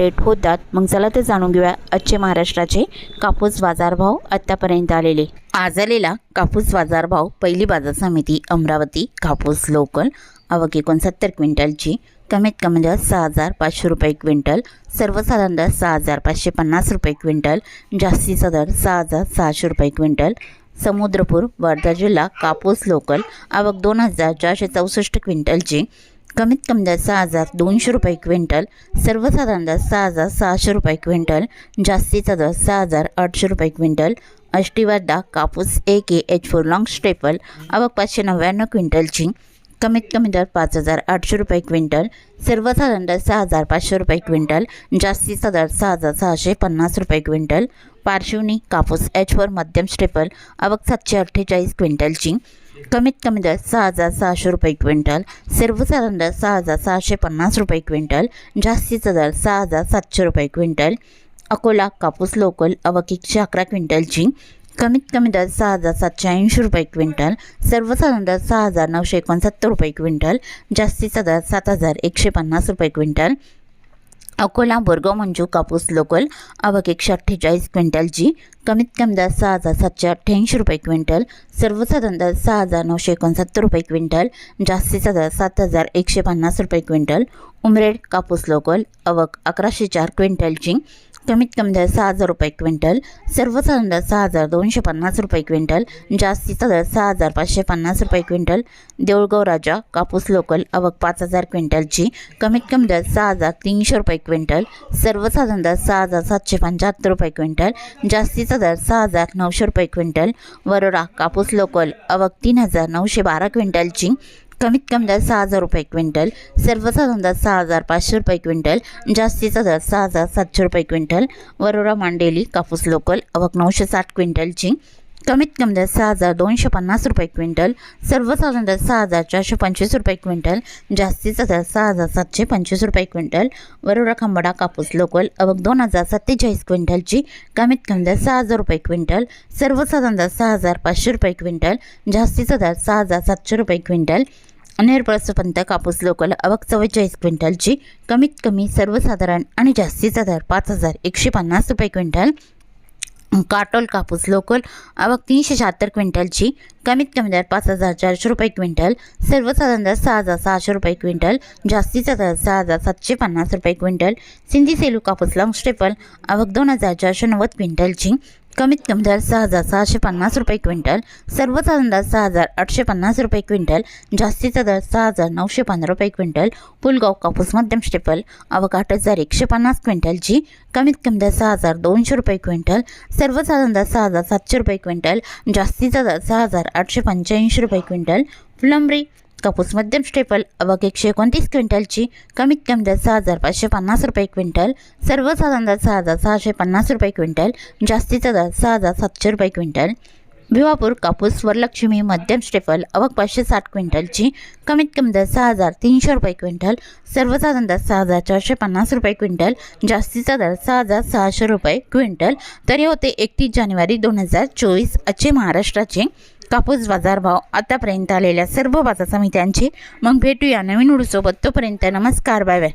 होतात मग चला तर जाणून घेऊया आजचे महाराष्ट्राचे कापूस बाजारभाव आत्तापर्यंत आलेले. आज आलेला कापूस बाजारभाव पहिली बाजार समिती अमरावती कापूस लोकल आवक एकोणसत्तर क्विंटलची. कमीत कमी दर सहा हजार पाचशे रुपये क्विंटल. सर्वसाधारण दर सहा हजार पाचशे पन्नास रुपये क्विंटल. जास्तीचा दर सहा हजार सहाशे रुपये क्विंटल. समुद्रपूर वर्धा जिल्हा कापूस लोकल आवक दोन हजार चारशे चौसष्ट क्विंटलची. कमीत कमी दर सहा हजार दोनशे रुपये क्विंटल सर्वसाधारण दर सहा हजार सहाशे रुपये क्विंटल जास्तीचा दर सहा हजार आठशे रुपये क्विंटल अष्टीवर्धा कापूस A K H four long staple आवक पाचशे नव्याण्णव क्विंटलची कमीत कमी दर पाच हजार आठशे रुपये क्विंटल सर्वसाधारण दर सहा हजार पाचशे रुपये क्विंटल जास्तीचा दर सहा हजार सहाशे पन्नास रुपये क्विंटल पार्श्वनी कापूस एच फोर मध्यम स्टेपल आवक सातशे अठ्ठेचाळीस क्विंटलची कमीत कमी दर सहा हजार सहाशे रुपये क्विंटल सर्वसाधारण दर सहा हजार सहाशे पन्नास रुपये क्विंटल जास्तीचा दर सहा हजार सातशे रुपये क्विंटल अकोला कापूस लोकल आवक अकरा क्विंटलची कमीत कमी दर सहा हजार सातशे ऐंशी रुपये क्विंटल सर्वसाधारण दर सहा हजार नऊशे एकोणसत्तर रुपये क्विंटल जास्तीचा दर सात हजार एकशे पन्नास रुपये क्विंटल अकोला बोरगाव मंजू कापूस लोकल आवक एकशे अठ्ठेचाळीस क्विंटलची कमीत कमी दर सहा हजार सातशे अठ्ठ्याऐंशी रुपये क्विंटल सर्वसाधारण दर सहा हजार नऊशे एकोणसत्तर रुपये क्विंटल जास्तीचा दर सात हजार एकशे पन्नास रुपये क्विंटल उमरेड कापूस लोकल आवक अकराशे चार क्विंटलची कमीत कमी दर सहा हजार रुपये क्विंटल सर्वसाधारण दर सहा हजार दोनशे पन्नास रुपये क्विंटल जास्तीचा दर सहा हजार पाचशे पन्नास रुपये क्विंटल देऊळगाव राजा कापूस लोकल आवक पाच हजार क्विंटलची कमीत कमी दर सहा हजार तीनशे रुपये क्विंटल सर्वसाधारण दर सहा हजार सातशे पंच्याहत्तर रुपये क्विंटल जास्तीचा दर सहा हजार नऊशे रुपये क्विंटल वरोरा कापूस लोकल आवक तीन हजार नऊशे बारा क्विंटलची कमीत कमी दर सहा हजार रुपये क्विंटल सर्वसाधारण दर सहा हजार पाचशे रुपये क्विंटल जास्तीचा दर सहा हजार सातशे रुपये क्विंटल वरोरा मांडेली कापूस लोकल अवक नऊशे साठ क्विंटलची कमीत कमी दर सहा हजार दोनशे पन्नास रुपये क्विंटल सर्वसाधारण दर सहा हजार चारशे पंचवीस रुपये क्विंटल जास्तीचा दर सहा हजार सातशे पंचवीस रुपये क्विंटल वरोडा खंबाडा कापूस लोकल आवक दोन हजार सत्तेचाळीस क्विंटलची कमीत कमी दर सहा हजार रुपये क्विंटल सर्वसाधारण दर सहा हजार पाचशे रुपये क्विंटल जास्तीचा दर सहा हजार सातशे रुपये क्विंटल पंत कापूस लोकल अवक चव्वेचाळीस क्विंटलची कमीत कमी सर्वसाधारण आणि जास्तीचा दर पाच हजार एकशे पन्नास रुपये क्विंटल काटोल कापूस लोकल आवक तीनशे शहात्तर क्विंटलची कमीत कमी दर पाच हजार चारशे रुपये क्विंटल सर्वसाधारण दर सहा हजार सहाशे रुपये क्विंटल जास्तीचा दर सहा हजार सातशे पन्नास रुपये क्विंटल सिंधी सेलू कापूस लॉंग स्टेपल आवक दोन हजार चारशे नव्वद क्विंटलची कमीत कमी दर सहा हजार सहाशे पन्नास रुपये क्विंटल सर्वसाधारण दर सहा हजार आठशे पन्नास रुपये क्विंटल जास्तीचा दर सहा हजार नऊशे पंधरा रुपये क्विंटल पुलगाव कापूस मध्यम स्टेपल आवक हजार एकशे पन्नास क्विंटलची कमीत कमी दर सहा हजार दोनशे रुपये क्विंटल सर्वसाधारण दर सहा हजार सातशे रुपये क्विंटल जास्तीचा दर सहा हजार आठशे पंच्याऐंशी रुपये क्विंटल फुलंबरी कापूस मध्यम स्टेपल अवघ एकशे एकोणतीस क्विंटलची कमीत कमी दर सहा हजार पाचशे पन्नास रुपये क्विंटल सर्वसाधारण दर सहा हजार सहाशे पन्नास रुपये क्विंटल जास्तीचा दर सहा हजार सातशे रुपये क्विंटल. भिवापूर कापूस वरलक्ष्मी मध्यम स्टेफल अवक पाचशे साठ क्विंटलची कमीत कमी दर सहा हजार तीनशे रुपये क्विंटल सर्वसाधारण दर सहा हजार चारशे पन्नास रुपये क्विंटल जास्तीचा दर सहा हजार सहाशे रुपये क्विंटल. तर हे होते एकतीस जानेवारी दोन हजार चोवीस असे महाराष्ट्राचे कापूस बाजारभाव. आतापर्यंत आलेल्या सर्व बाजार समित्यांचे मग भेटूया नवीन उडूसोबत. तोपर्यंत नमस्कार बाय बाय.